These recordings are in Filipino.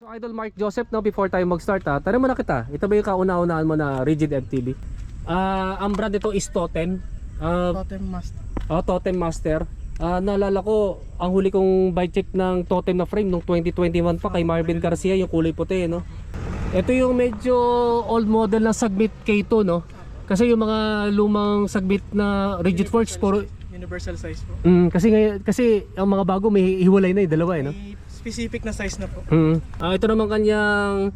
So Idol Mark Joseph, no, before tayo mag-start ha, tanong mo na kita, ito ba yung kauna-unahan mo na Rigid MTB? Ah, ang brand ito is Totem. Ah, Totem Master. oh, Totem Master. Ah, naalala ko, ang huli kong bike check ng Totem na frame nung 2021 pa kay Marvin Garcia, yung kulay puti, no? Ito yung medyo old model na Sagbit K2, no? Kasi yung mga lumang Sagbit na Rigid Forks, puro, Universal size po. mm, kasi, ngayon- kasi ang mga bago may hiwalay na eh, dalawa eh, no? May specific na size na po. Mm. Ah, ito naman kanyang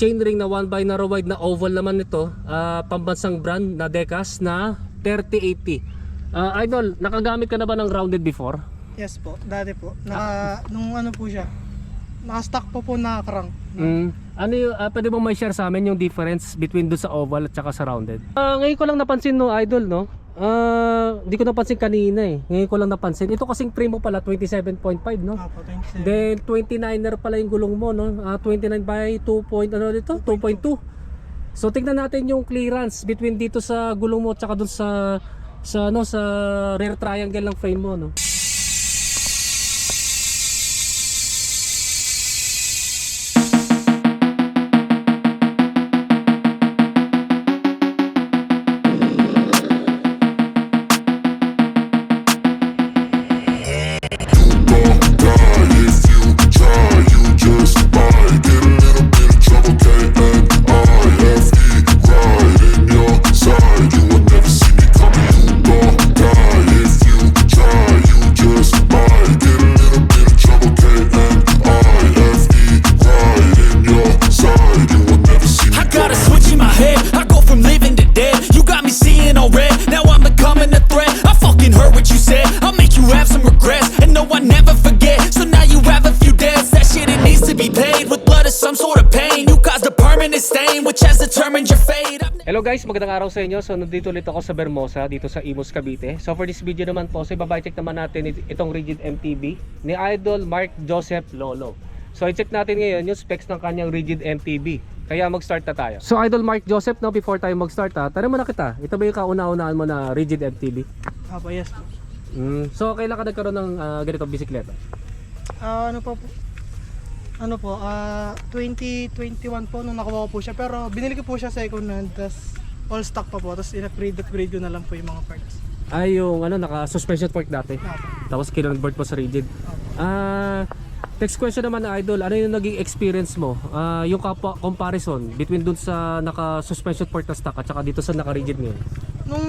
chainring na 1 by narrow wide na oval naman ito. Ah, pambansang brand na Decas na 3080. Ah, idol, nakagamit ka na ba ng rounded before? Yes po, dati po. Naka, nung ano po siya, naka-stock po po na crank. Mm. Ano yung, ah, pwede bang may share sa amin yung difference between do sa oval at saka sa rounded? Ah, ngayon ko lang napansin no, idol, no? Ah, hindi ko napansin kanina eh. Ngayon ko lang napansin. Ito kasing frame mo pala 27.5, no? Opo, 27. Then 29er pala yung gulong mo no. Ah, 29 by 2 point ano dito? 2.2. So tingnan natin yung clearance between dito sa gulong mo at saka dun sa sa ano sa rear triangle ng frame mo no. Determined your fate. Hello guys, magandang araw sa inyo. So nandito ulit ako sa Bermosa dito sa Imus Cavite. So for this video naman po, so ibabay check naman natin it- itong Rigid MTB ni Idol Mark Joseph Lolo. So i-check natin ngayon yung specs ng kanyang Rigid MTB. Kaya mag-start na tayo. So Idol Mark Joseph, no, before tayo mag-start ha, tanong mo na kita, ito ba yung kauna-unahan mo na Rigid MTB? Opo, yes po. Mm. So kailan ka nagkaroon ng ah, ganitong bisikleta? Ah, ano po po? Ano po, ah 2021 po nung nakuha ko po siya. Pero binili ko po siya second hand, tas all stock pa po. Tapos in-upgrade, upgrade ko na lang po yung mga parts. Ay yung ano, naka-suspension fork dati. Opo. Tapos kinonvert mo sa rigid. Ah, next question naman na idol, ano yung naging experience mo? Ah, yung kapa- comparison between dun sa naka-suspension fork na stock at saka dito sa naka-rigid ngayon. Nung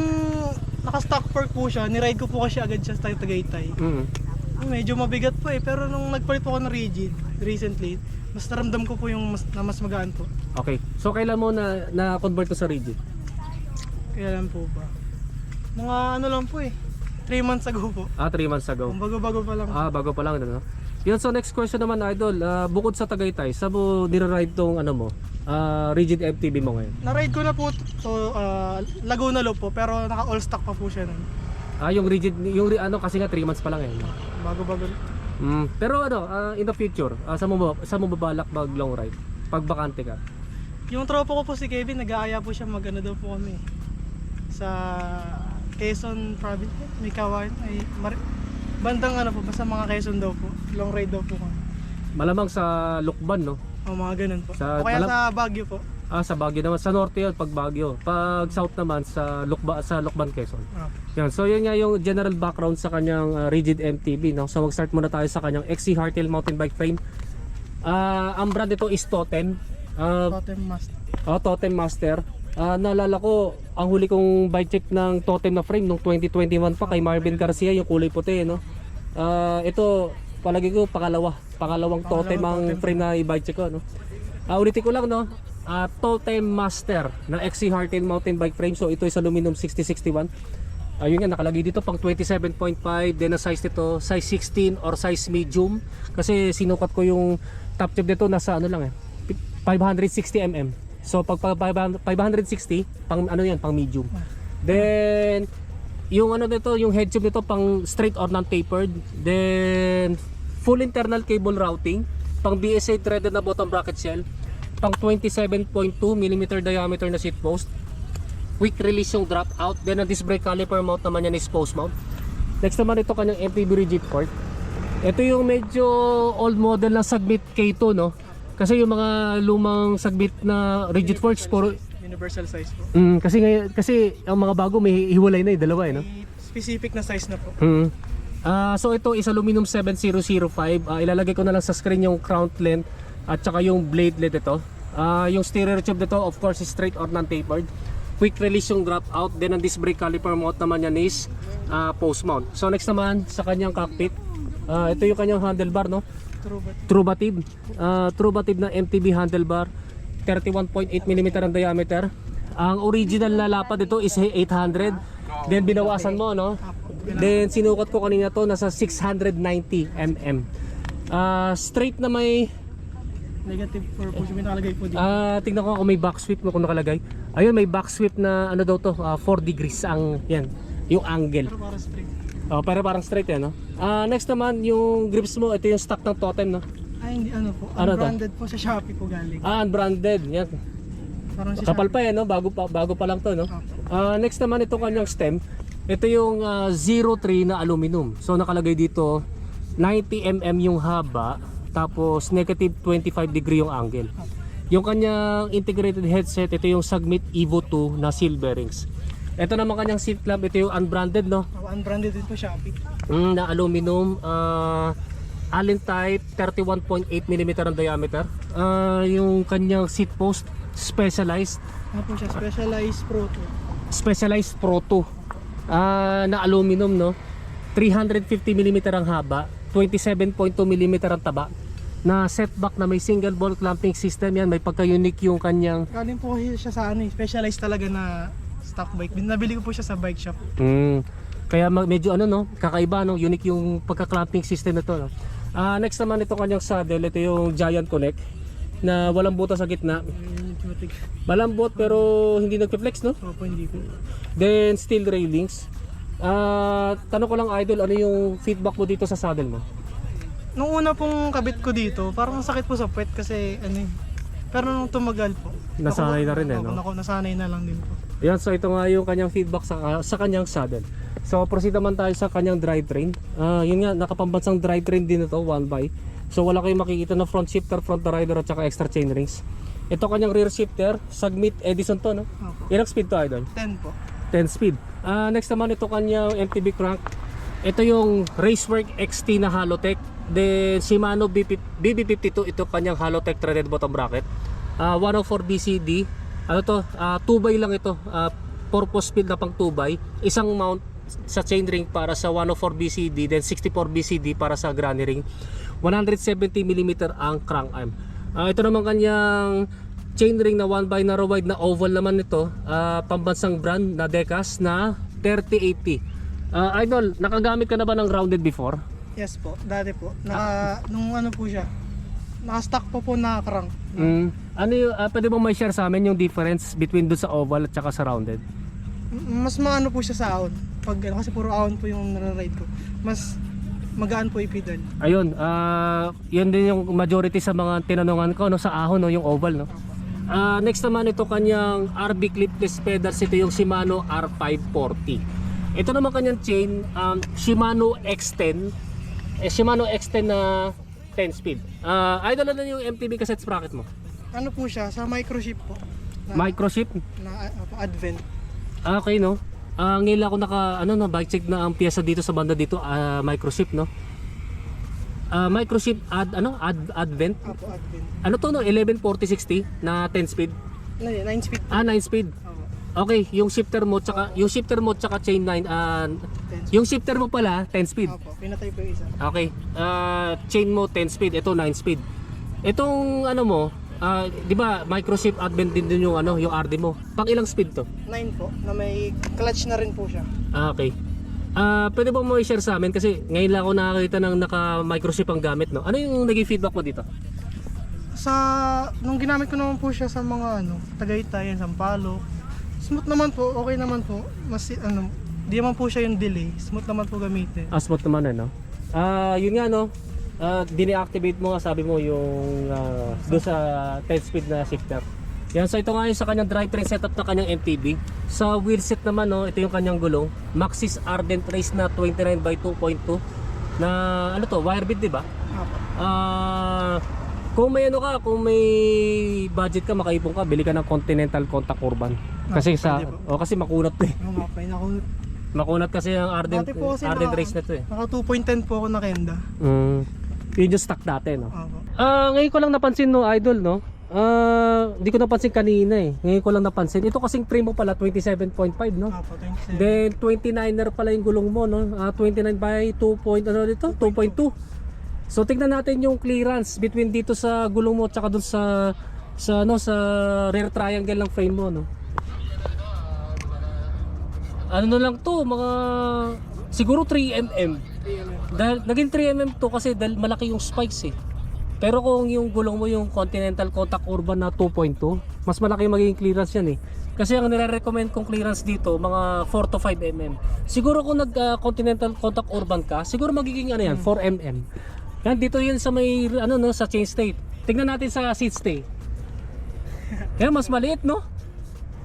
naka-stock fork po siya, niride ko po kasi agad siya sa Tagaytay. Mm. Medyo mabigat po eh, pero nung nagpalit po ako ng rigid recently, mas naramdam ko po yung mas, na mas magaan po. Okay. So kailan mo na na-convert to sa rigid? Kaya lang po ba? Mga ano lang po eh, 3 months ago po. Ah, 3 months ago. Kung bago-bago pa lang. Ah, bago pa lang ano. Yun, so next question naman idol, ah, bukod sa Tagaytay, saan mo nire-ride tong ano mo? Ah, rigid MTB mo ngayon? Na-ride ko na po to uh, Laguna Loop po, pero naka all stock pa po siya nun. Ah, yung rigid, yung ano kasi nga 3 months pa lang eh. Bago-bago. Mm. Pero ano, ah, in the future, ah, saan mo ba, saan mo babalak mag long ride? Pag bakante ka? Yung tropa ko po si Kevin, nag-aaya po siya mag ano daw po kami. Sa Quezon province, eh, may kawain, ay Mar- bandang ano po, basta mga Quezon daw po. Long ride daw po kami. Malamang sa Lukban, no? O mga ganun po. Sa- o kaya malam- sa Baguio po. Ah, sa Baguio naman. Sa norte yun, pag Baguio. Pag south naman, sa Lukba, sa Lukban, Quezon. Ah. Yan. So, yun nga yung general background sa kanyang ah, rigid MTB. No? So, mag-start muna tayo sa kanyang XC Hardtail mountain bike frame. Ah, ang brand ito is Totem. Ah, Totem Master. oh, Totem Master. Ah, naalala ko, ang huli kong bike check ng Totem na frame nung 2021 pa kay Marvin Garcia, yung kulay puti, no? Ah, ito, palagi ko, pangalawa. Pangalawang Totem ang Totem. frame na i-bike check ko, no? Ah, ulitin ko lang, no? Ah, Totem Master na XC Hardtail mountain bike frame. So, ito is aluminum 6061. Ayun nga, nakalagay dito pang 27.5. Then, ang size nito, size 16 or size medium. Kasi sinukat ko yung top tube nito, nasa ano lang eh, 560 mm. So, pag pag- 560, pang ano yan, pang medium. Then, yung ano nito, yung head tube nito, pang straight or non-tapered. Then, full internal cable routing. Pang BSA threaded na bottom bracket shell. Pang 27.2 mm diameter na seat post quick release yung drop out then ang disc brake caliper mount naman yan is post mount next naman ito kanyang MPV rigid fork ito yung medyo old model na Sagbit K2 no Kasi yung mga lumang sagbit na rigid forks puro Universal size po. mm, kasi ngayon kasi ang mga bago may hiwalay na eh, dalawa eh, no? May specific na size na po. Mm. Ah, so ito is aluminum 7005. Ah, ilalagay ko na lang sa screen yung crown length at saka yung blade length ito. Ah, yung steering tube nito of course is straight or non-tapered. Quick release yung drop out. Then ang disc brake caliper mount naman yan is ah, post mount. So next naman sa kanyang cockpit. Ah, ito yung kanyang handlebar no. Trubatib. Uh, Trubatib na MTB handlebar. 31.8mm ang diameter. Ang original na lapad ito is 800. Then binawasan mo no. Then sinukat ko kanina to nasa 690 mm. Ah, straight na may Negative 4 po siya may nakalagay po dito. ah tingnan ko kung may back sweep mo kung nakalagay. Ayun may back sweep na ano daw to, ah, 4 degrees ang yan, yung angle. Pero para straight. Oh, pero parang straight yan no. Ah, next naman yung grips mo, ito yung stock ng totem no. Ay, hindi ano po. Ano to? Unbranded po sa Shopee po galing. Ah, unbranded. Yan. Parang sa Kapal pa yan, no? Bago pa, bago pa lang to, no? Opo. Ah, next naman itong kanyang stem. Ito yung ah, 03 na aluminum. So nakalagay dito 90 mm yung haba tapos negative 25 degree yung angle. Yung kanyang integrated headset, ito yung Sagmit Evo 2 na silver rings. Ito naman kanyang seat clamp, ito yung unbranded, no? Oh, unbranded din po Shopee. Mm, na aluminum ah Allen type 31.8 mm ang diameter. Ah, yung kanyang seat post specialized Ano po siya? Specialized Pro 2. Specialized Pro 2 ah na aluminum no 350 mm ang haba 27.2 mm ang taba na setback na may single ball clamping system yan. May pagka-unique yung kanyang Galing po kasi siya sa ano eh. Specialized talaga na stock bike. Nabili ko po siya sa bike shop. mm, kaya medyo ano no? Kakaiba no? Unique yung pagka-clamping system na to no? Ah, next naman ito kanyang saddle. Ito yung Giant Connect na walang butas sa gitna. Malambot pero hindi nagpe-flex no? Opo, hindi po. then steel railings. Ah, tanong ko lang idol ano yung feedback mo dito sa saddle mo Nung una pong kabit ko dito, parang sakit po sa puwet kasi ano eh. Pero nung tumagal po. Nasanay na rin eh, no? naku, nasanay na lang din po. Yan, so ito nga yung kanyang feedback sa, sa kanyang saddle. So proceed naman tayo sa kanyang drivetrain. Ah, yun nga, nakapambansang drivetrain din ito, one by. So wala kayong makikita na front shifter, front rider at saka extra chain rings. Ito kanyang rear shifter, Sagmit Edison to, no? Opo. Ilang speed to, idol? 10 po. 10 speed. Ah, next naman ito kanyang MTB crank. Ito yung Racework XT na Halotech. Then Shimano BP, BB52 ito kanyang Halotech threaded bottom bracket. Ah, 104 BCD. Ano to? Ah, 2 by lang ito. Ah, purpose speed na pang 2 by. Isang mount sa chainring para sa 104 BCD then 64 BCD para sa granny ring. 170 mm ang crank arm. Ah, ito naman kanyang chainring na 1 by narrow wide na oval naman ito. Ah, pambansang brand na Decas na 3080. Ah, idol, nakagamit ka na ba ng rounded before? Yes po, dati po. Naka, nung ano po siya, naka-stock po po na crank. Mm. Ano yung, ah, pwede mo may share sa amin yung difference between doon sa oval at saka sa rounded? M- Mas maano po siya sa ahon. Pag, ano, kasi puro ahon po yung nare-ride ko. Mas magaan po ipidal. Ayun, ah, yun din yung majority sa mga tinanungan ko no sa ahon no yung oval no. Ah, next naman ito kanyang RB clipless pedals ito yung Shimano R540. Ito naman kanyang chain um, Shimano X10 eh, Shimano X10 na 10 speed. Ah, idol na yung MTB cassette sprocket mo. Ano po siya, sa microchip po. Na, Microchip. na uh, advent. Ah, okay no. Ah, ngayon lang ako naka ano no bike check na ang piyesa dito sa banda dito ah, microchip no. Ah, microchip ad ano ad advent Apo, advent. Ano to no? 114060 na 10 speed? Ano yun, 9 speed. Ah, 9 speed. Opo, Okay, yung shifter mo tsaka yung shifter mo tsaka chain 9 ah 10 speed. yung shifter mo pala 10 speed. Opo, pinatay yung isa. Okay. Ah, chain mo 10 speed, ito 9 speed. Itong ano mo, ah, 'di ba, microchip advent din din yung ano, yung RD mo. Pang ilang speed to? 9 po, na may clutch na rin po siya. Ah, okay. Ah, pwede ba mo i-share sa amin kasi ngayon lang ako nakakita ng naka microchip ang gamit, no? Ano yung naging feedback mo dito? Sa, nung ginamit ko naman po siya sa mga ano, Tagaytay, Sampalo, smooth naman po, okay naman po. Mas, ano, di naman po siya yung delay. Smooth naman po gamitin. Asmot naman ano. Ah, yun nga no. Ah, dine-activate mo nga sabi mo yung uh, doon sa 10 speed na shifter. Yan, so ito nga yung sa kanyang drivetrain setup na kanyang MTB. Sa wheelset naman no, ito yung kanyang gulong. Maxxis Ardent Race na 29 by 2.2 na ano to, wire bit 'di ba? Apo. Ah Kung may ano ka, kung may budget ka, makaipon ka, bili ka ng Continental Contact Urban. Kasi sa, pwede o kasi makunat to eh. Oo nga po, ako, Makunat kasi ang Ardent, Dati po kasi Ardent naka- race na to eh. naka 2.10 po ako na Kenda. Mm. Yun yung stock dati, no? Opo. Ah, ngayon ko lang napansin no, idol, no? Ah, hindi ko napansin kanina eh. Ngayon ko lang napansin. Ito kasing mo pala 27.5, no? Opo, 27. Then 29er pala yung gulong mo, no? Ah, 29 by 2 point ano dito? 2.2. So tingnan natin yung clearance between dito sa gulong mo at saka dun sa sa ano sa rear triangle ng frame mo, no? Ano na lang to, mga siguro 3 mm. Dahil naging 3 mm to kasi dahil malaki yung spikes eh. Pero kung yung gulong mo yung Continental Contact Urban na 2.2, mas malaki yung magiging clearance yan eh. Kasi ang nire-recommend kong clearance dito, mga 4 to 5 mm. Siguro kung nag ah, Continental Contact Urban ka, siguro magiging ano yan, 4 mm. Yan dito yun sa may ano no, sa chain state. Tingnan natin sa seat stay. Yan mas maliit no?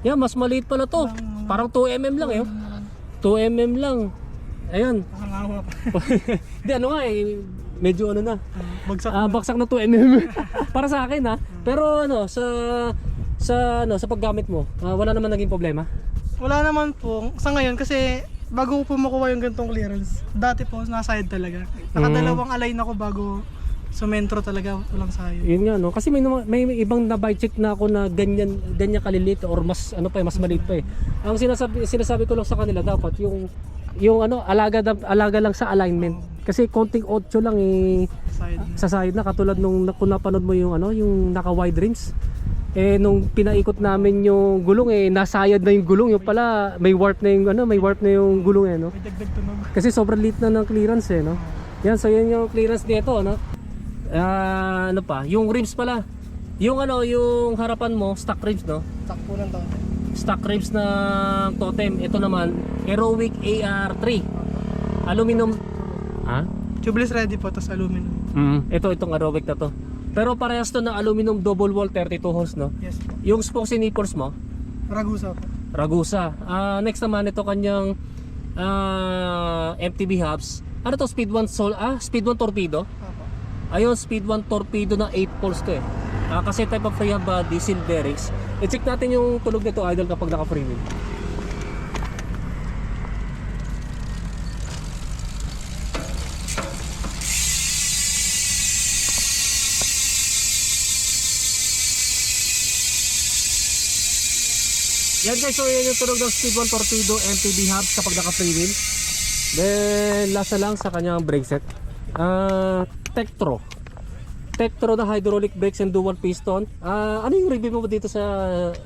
Yan mas maliit pala to. Parang 2 mm lang eh. 2 mm lang. Ayun. Nakakawa pa. Hindi ano nga eh, medyo ano na. Bagsak. Ah, baksak na 2 mm. Para sa akin ha. Pero ano, sa sa ano, sa paggamit mo, ah, wala naman naging problema. Wala naman po. Sa ngayon kasi bago ko po makuha yung ganitong clearance, dati po nasa side talaga. Nakadalawang align ako bago sumentro talaga walang sayo. Yun nga no, kasi may may, may ibang na bike check na ako na ganyan ganyan kalilit or mas ano pa eh, mas maliit pa eh. Ang sinasabi sinasabi ko lang sa kanila dapat yung yung ano alaga alaga lang sa alignment. Kasi konting 8 lang eh Side. sa side na katulad nung na- kung napanood mo yung ano yung naka wide rims eh nung pinaikot namin yung gulong eh nasayad na yung gulong. Yung pala may warp na yung ano may warp na yung gulong eh no? May dagdag tunog. kasi sobrang liit na ng clearance eh no? Yan so yan yung clearance nito no? Ah, ano pa? Yung rims pala. Yung ano yung harapan mo stock rims no? Takpo ng taon. stock rims ng totem. Ito naman Heroic AR3 aluminum. Ha? Tubeless ready po, tapos aluminum. Mm. Ito itong Aerobic na to. Pero parehas to na aluminum double wall 32 holes no. Yes po. Yung spokes and nipples mo, Ragusa po. Ragusa. Ah, next naman ito kanyang ah, MTB hubs. Ano to speed 1 sol ah speed 1 torpedo. Opo. Ayun speed 1 torpedo na 8 poles to eh. Ah, kasi type of free hub body seal bearings. I-check natin yung tulog nito idol kapag naka free wheel. Yan guys, so yan yung tunog ng Speed 1 Torpedo MTB hubs kapag naka free wheel. Then last na lang sa kanyang brake set. Ah, Tektro. Tektro na hydraulic brakes and dual piston. Ah, ano yung review mo dito sa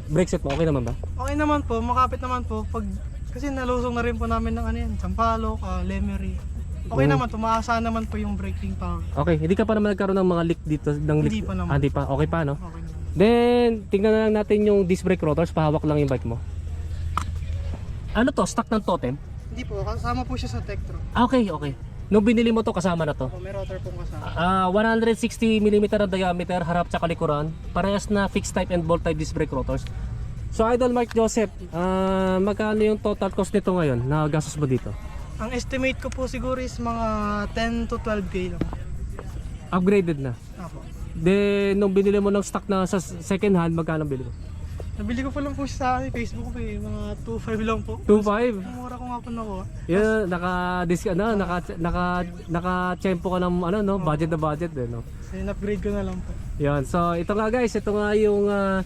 brake set mo? Okay naman ba? Okay naman po, makapit naman po. Pag, kasi nalusong na rin po namin ng ano yan, Sampaloc, uh, Lemery. Okay Mm. naman, tumaasa naman po yung braking power. Okay, hindi ka pa naman nagkaroon ng mga leak dito ng leak. Hindi pa naman. Ah, hindi pa. Okay pa, no? Okay. Then, tingnan na lang natin yung disc brake rotors. Pahawak lang yung bike mo. Ano to? Stock ng totem? Hindi po, kasama po siya sa Tektro. Ah, okay, okay. Nung binili mo to, kasama na to. O, may rotor pong kasama. Ah, 160 mm ang diameter, harap sa likuran. Parehas na fixed type and bolt type disc brake rotors. So Idol Mark Joseph, ah, magkano yung total cost nito ngayon na gastos mo dito? Ang estimate ko po siguro is mga 10 to 12k lang. Upgraded na. Then nung binili mo ng stock na sa second hand, magkano bili mo? Nabili ko pa lang po siya sa Facebook ko eh, mga 2.5 lang po. 2.5. Ang mura ko nga po nakuha. Yeah, naka disc ano, naka naka naka tempo ka ng ano no, budget na budget din no. So, in-upgrade ko na lang po. Yan. So, ito nga guys, ito nga yung ah,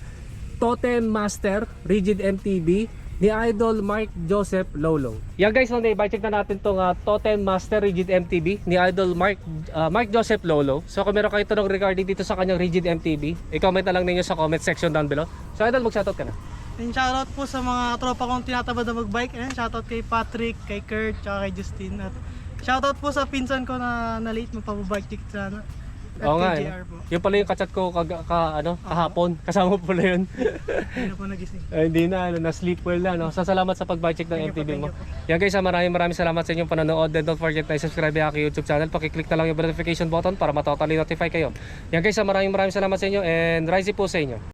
Totem Master Rigid MTB ni Idol Mark Joseph Lolo. Yan guys, Monday, check na natin tong ah, Totem Master Rigid MTB ni Idol Mark ah, Mark Joseph Lolo. So, kung meron kayo tanong regarding dito sa kanyang Rigid MTB, i-comment na lang ninyo sa comment section down below. So, Idol, mag-shoutout ka na. And shoutout po sa mga tropa kong tinatabad na magbike. Ayan, shoutout kay Patrick, kay Kurt, tsaka kay Justin. At shoutout po sa pinsan ko na na-late magpapabike check sana. Oo nga, eh. Po. Yung pala yung kachat ko kag, ka, ano, kahapon. Kasama mo pala yun. Hindi na po nagising. Ay, hindi na, ano, na-sleep well na. No? So, salamat sa pag-check ng Thank you po, MTV mo. you Yan guys, ah, maraming maraming salamat sa inyong panonood. And don't forget na subscribe ang aking YouTube channel. Pakiclick na lang yung notification button para matotally notify kayo. Yan guys, ah, maraming maraming salamat sa inyo and rise po sa inyo.